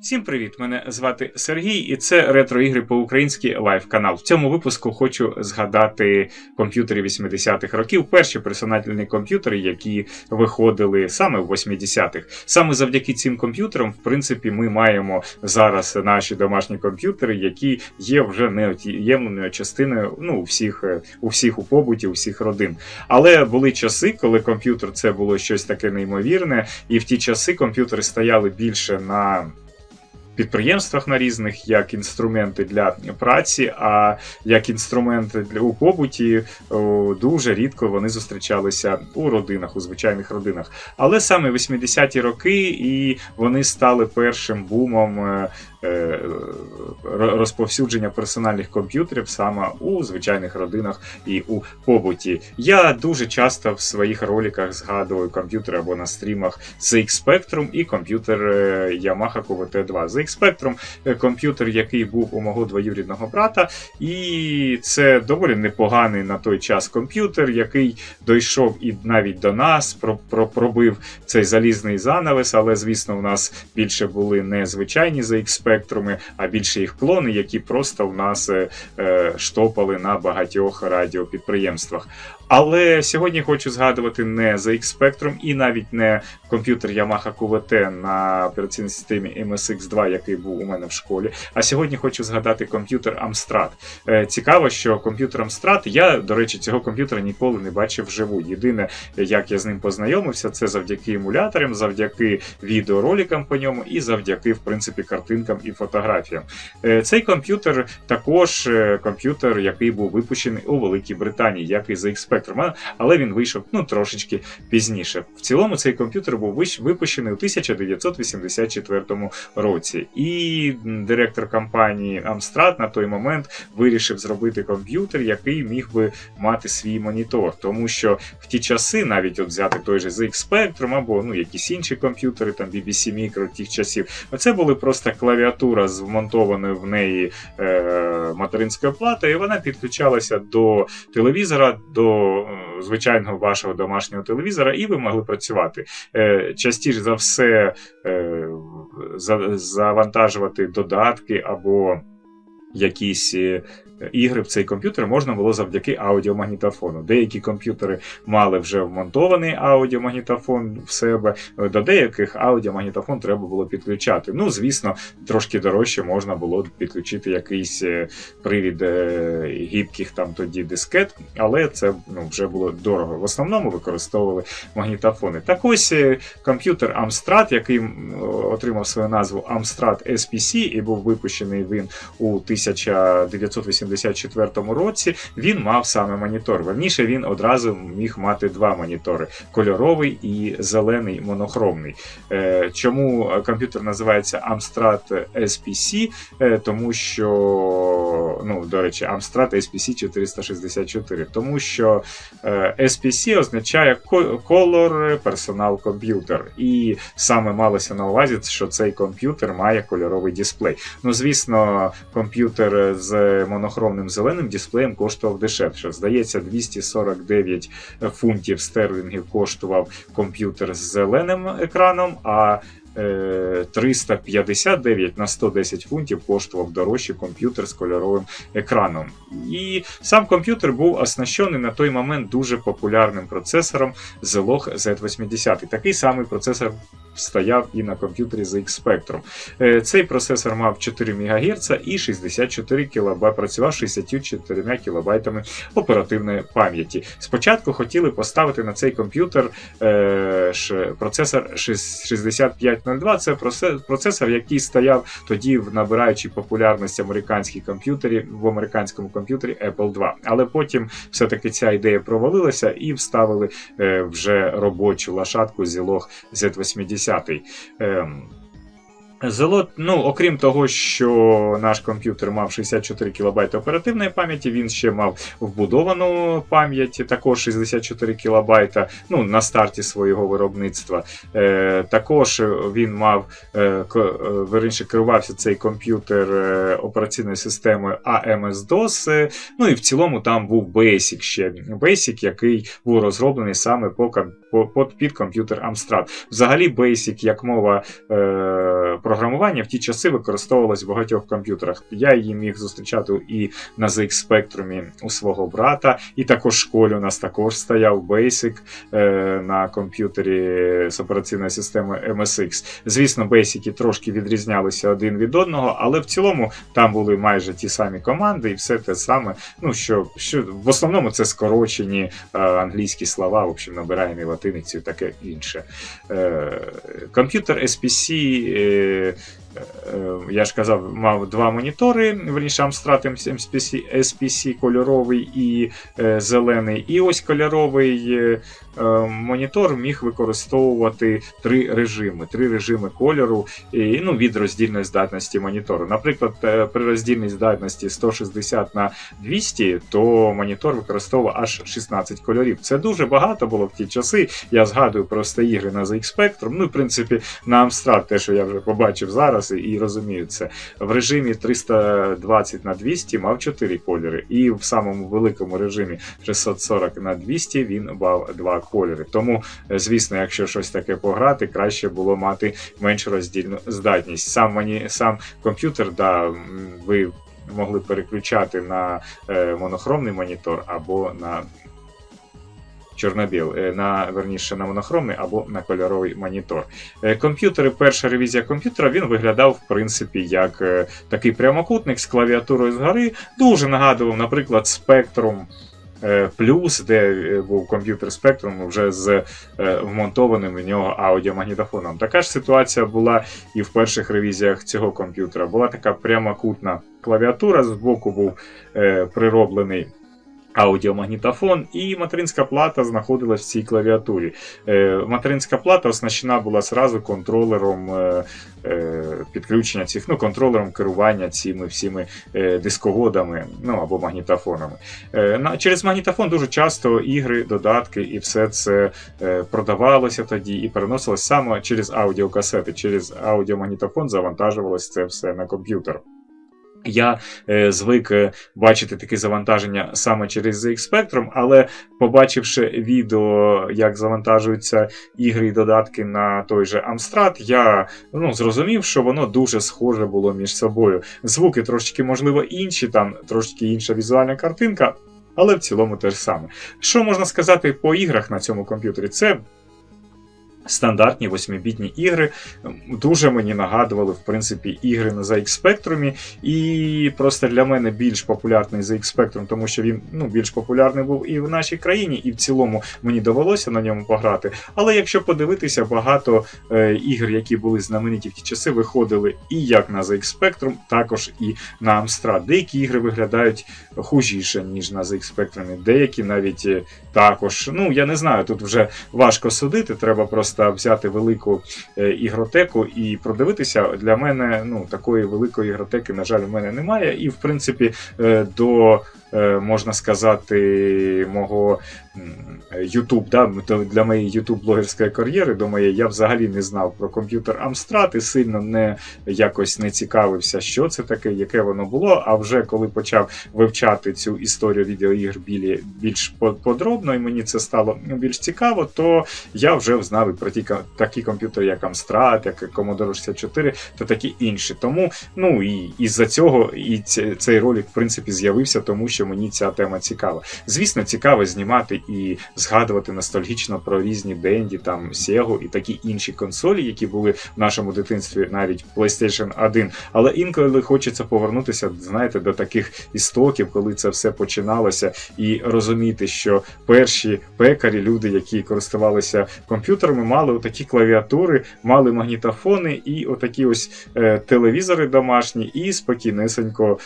Всім привіт! Мене звати Сергій, і це ретро-ігри по-українськи лайв канал. В цьому випуску хочу згадати комп'ютери 80-х років, перші персональні комп'ютери, які виходили саме в 80-х. Саме завдяки цим комп'ютерам, в принципі, ми маємо зараз наші домашні комп'ютери, які є вже неот'ємною частиною ну, у всіх, у всіх у побуті, у всіх родин. Але були часи, коли комп'ютер це було щось таке неймовірне, і в ті часи комп'ютери стояли більше на підприємствах на різних як інструменти для праці, а як інструменти для у побуті дуже рідко вони зустрічалися у родинах, у звичайних родинах. Але саме 80-ті роки і вони стали першим бумом. Е, Розповсюдження персональних комп'ютерів саме у звичайних родинах і у побуті. Я дуже часто в своїх роликах згадую комп'ютери або на стрімах ZX Spectrum і комп'ютер е, Yamaha QVT2. ZX Spectrum е, комп'ютер, який був у мого двоюрідного брата, і це доволі непоганий на той час комп'ютер, який дійшов і навіть до нас, про, про, пробив цей залізний занавес, але звісно, у нас більше були не звичайні ZX Spectrum, а більше їх клони, які просто в нас е, е, штопали на багатьох радіопідприємствах. Але сьогодні хочу згадувати не ZX Spectrum і навіть не комп'ютер Yamaha QVT на операційній системі MSX2, який був у мене в школі. А сьогодні хочу згадати комп'ютер Amstrad. Е, Цікаво, що комп'ютер Amstrad, я, до речі, цього комп'ютера ніколи не бачив вживу. Єдине, як я з ним познайомився, це завдяки емуляторам, завдяки відеороликам по ньому і завдяки, в принципі, картинкам і фотографіям. Е, Цей комп'ютер також е, комп'ютер, який був випущений у Великій Британії, як і ZX Spectrum, але він вийшов ну трошечки пізніше. В цілому цей комп'ютер був випущений у 1984 році. І директор компанії Amstrad на той момент вирішив зробити комп'ютер, який міг би мати свій монітор. Тому що в ті часи, навіть от взяти той же ZX Spectrum або ну якісь інші комп'ютери, там BBC Micro тих часів, це були просто клавіатура з вмонтованою в неї е, материнською платою, і вона підключалася до телевізора, до е, звичайного вашого домашнього телевізора, і ви могли працювати. Е, частіше за все е, завантажувати додатки або якісь. Ігри в цей комп'ютер можна було завдяки аудіомагнітофону. Деякі комп'ютери мали вже вмонтований аудіомагнітофон в себе, е, до деяких аудіомагнітофон треба було підключати. Ну, звісно, трошки дорожче можна було підключити якийсь е, привід е, гібких там тоді дискет, але це ну, вже було дорого. В основному використовували магнітофони. Так ось комп'ютер Amstrad, який отримав свою назву Amstrad SPC і був випущений він у 1984 році, він мав саме монітор. Верніше він одразу міг мати два монітори: кольоровий і зелений монохромний. Е, Чому комп'ютер називається Amstrad SPC? Е, Тому що, ну, до речі, Amstrad SPC 464, тому що е, SPC означає Color Personal Computer. І саме малося на увазі, що цей комп'ютер має кольоровий дисплей. Ну, звісно, комп'ютер з монохромним зеленим дисплеєм коштував дешевше. Здається, 249 фунтів стерлінгів коштував комп'ютер з зеленим екраном, а е, 359 на 110 фунтів коштував дорожче комп'ютер з кольоровим екраном. І сам комп'ютер був оснащений на той момент дуже популярним процесором Zilog Z80. Такий самий процесор стояв і на комп'ютері ZX Spectrum. Е, Цей процесор мав 4 МГц і 64 кБ, працював 64 кБ оперативної пам'яті. Спочатку хотіли поставити на цей комп'ютер е, процесор 6502. Це процесор, який стояв тоді в набираючій популярності американській комп'ютері в американському комп'ютері Apple II. Але потім все-таки ця ідея провалилася і вставили е, вже робочу лошадку Zilog Z80. 10-й. Золот, ну, окрім того, що наш комп'ютер мав 64 кБ оперативної пам'яті, він ще мав вбудовану пам'ять, також 64 кілобайта ну, на старті свого виробництва. Е, Також він мав е, е верніше, керувався цей комп'ютер е, операційною системою AMS-DOS. Ну і в цілому там був Basic ще Basic, який був розроблений саме по, по під комп'ютер Amstrad. Взагалі, Basic як мова. Е, програмування в ті часи використовувалась в багатьох комп'ютерах. Я її міг зустрічати і на ZX Spectrum у свого брата, і також в школі у нас також стояв Basic е, на комп'ютері з операційної системи MSX. Звісно, Basic трошки відрізнялися один від одного, але в цілому там були майже ті самі команди, і все те саме. Ну що, що в основному це скорочені е, англійські слова, в общем, набираємо латиницю і таке інше. Е, комп'ютер SPC. Е, е, я ж казав, мав два монітори, верніше Amstrad SPC, SPC кольоровий і е, зелений. І ось кольоровий е, е, монітор міг використовувати три режими. Три режими кольору і, ну, від роздільної здатності монітору. Наприклад, е, при роздільній здатності 160 на 200, то монітор використовував аж 16 кольорів. Це дуже багато було в ті часи. Я згадую просто ігри на ZX Spectrum. Ну, в принципі, на Amstrad, те, що я вже побачив зараз, і, і розумію це. В режимі 320 на 200 мав 4 кольори, і в самому великому режимі 640 на 200 він мав 2 кольори. Тому, звісно, якщо щось таке пограти, краще було мати менш роздільну здатність. Сам мені сам комп'ютер, да, ви могли переключати на е, монохромний монітор або на чорно-біл, е, на верніше на монохромний або на кольоровий монітор. Е, Комп'ютери, перша ревізія комп'ютера, він виглядав в принципі як е, такий прямокутник з клавіатурою згори. Дуже нагадував, наприклад, е, Плюс, де був комп'ютер Spectrum вже з вмонтованим в нього аудіомагнітофоном. Така ж ситуація була і в перших ревізіях цього комп'ютера. Була така прямокутна клавіатура, збоку був прироблений аудіомагнітофон, і материнська плата знаходилась в цій клавіатурі. Е, материнська плата оснащена була сразу контролером е, е, підключення цих, ну, контролером керування цими всіми е, дисководами ну, або магнітофонами. Е, на, через магнітофон дуже часто ігри, додатки і все це е, продавалося тоді і переносилось саме через аудіокасети, через аудіомагнітофон завантажувалось це все на комп'ютер. Я е, звик е, бачити такі завантаження саме через ZX Spectrum, але побачивши відео, як завантажуються ігри і додатки на той же Amstrad, я ну, зрозумів, що воно дуже схоже було між собою. Звуки трошки, можливо, інші, там трошки інша візуальна картинка, але в цілому те ж саме. Що можна сказати по іграх на цьому комп'ютері? Це Стандартні 8-бітні ігри дуже мені нагадували, в принципі, ігри на ZX Spectrum. І просто для мене більш популярний ZX Spectrum, тому що він ну, більш популярний був і в нашій країні, і в цілому мені довелося на ньому пограти. Але якщо подивитися, багато е, ігр, які були знамениті в ті часи, виходили і як на ZX Spectrum, також і на Amstrad. Деякі ігри виглядають хужіше, ніж на ZX Spectrum, деякі навіть е, також. Ну, я не знаю, тут вже важко судити, треба просто взяти велику е, ігротеку і продивитися. Для мене ну, такої великої ігротеки, на жаль, в мене немає. І, в принципі, е, до. Е, Можна сказати, мого YouTube, да, для моєї YouTube-блогерської кар'єри, до моєї, я взагалі не знав про комп'ютер Amstrad і сильно не якось не цікавився, що це таке, яке воно було. А вже коли почав вивчати цю історію відеоігр більш подробно, і мені це стало більш цікаво, то я вже знав і про ті такі комп'ютери, як Amstrad, як Commodore 64 та такі інші. Тому ну і із-за цього і цей ролик, в принципі, з'явився, тому що мені ця тема цікава. Звісно, цікаво знімати і згадувати ностальгічно про різні Денді, там Sega і такі інші консолі, які були в нашому дитинстві, навіть PlayStation 1. Але інколи хочеться повернутися, знаєте, до таких істоків, коли це все починалося, і розуміти, що перші пекарі, люди, які користувалися комп'ютерами, мали отакі клавіатури, мали магнітофони і отакі ось е, телевізори домашні, і спокійнесенько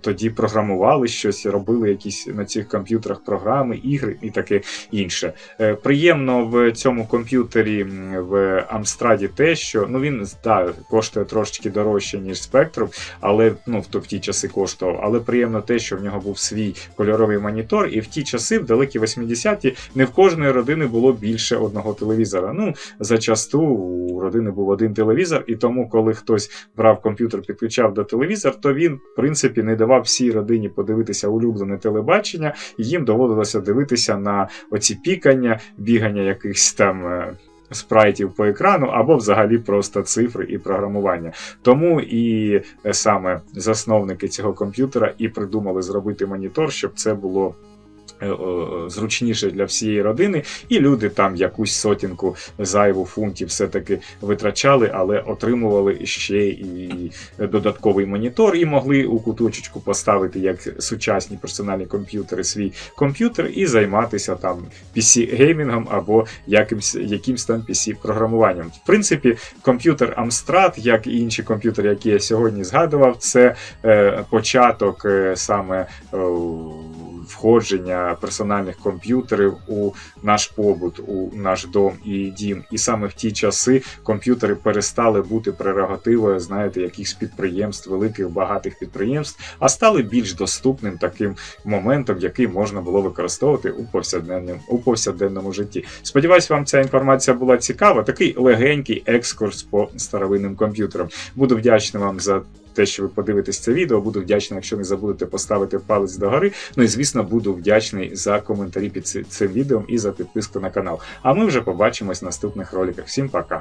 тоді програмували щось, робили якісь на цих комп'ютерах програми, ігри і таке інше. Е, Приємно в цьому комп'ютері в Амстраді те, що ну він да, коштує трошечки дорожче, ніж Spectrum, але ну в то в ті часи коштував. Але приємно те, що в нього був свій кольоровий монітор, і в ті часи, в далекі 80-ті, не в кожної родини було більше одного телевізора. Ну зачасту у родини був один телевізор, і тому, коли хтось брав комп'ютер, підключав до телевізора, то він, в принципі, не давав всій родині подивитися улюблене телебачення, і їм доводилося дивитися на оці пікання, бігання якихось там. е, спрайтів по екрану, або взагалі просто цифри і програмування. Тому і е, саме засновники цього комп'ютера і придумали зробити монітор, щоб це було. Е, Зручніше для всієї родини, і люди там якусь сотінку зайву фунтів все-таки витрачали, але отримували ще і додатковий монітор, і могли у куточечку поставити як сучасні персональні комп'ютери свій комп'ютер і займатися там PC-геймінгом або якимсь, якимсь там PC-програмуванням. В принципі, комп'ютер Amstrad, як і інші комп'ютери, які я сьогодні згадував, це е, початок е, саме. Е, Входження персональних комп'ютерів у наш побут, у наш дом і дім. І саме в ті часи комп'ютери перестали бути прерогативою, знаєте, якихось підприємств, великих багатих підприємств, а стали більш доступним таким моментом, який можна було використовувати у повсякденному, у повсякденному житті. Сподіваюсь, вам ця інформація була цікава. Такий легенький екскурс по старовинним комп'ютерам. Буду вдячний вам за. Те, що ви подивитесь це відео, буду вдячний, якщо не забудете поставити палець догори. Ну і звісно, буду вдячний за коментарі під цим відео і за підписку на канал. А ми вже побачимось в наступних роликах. Всім пока!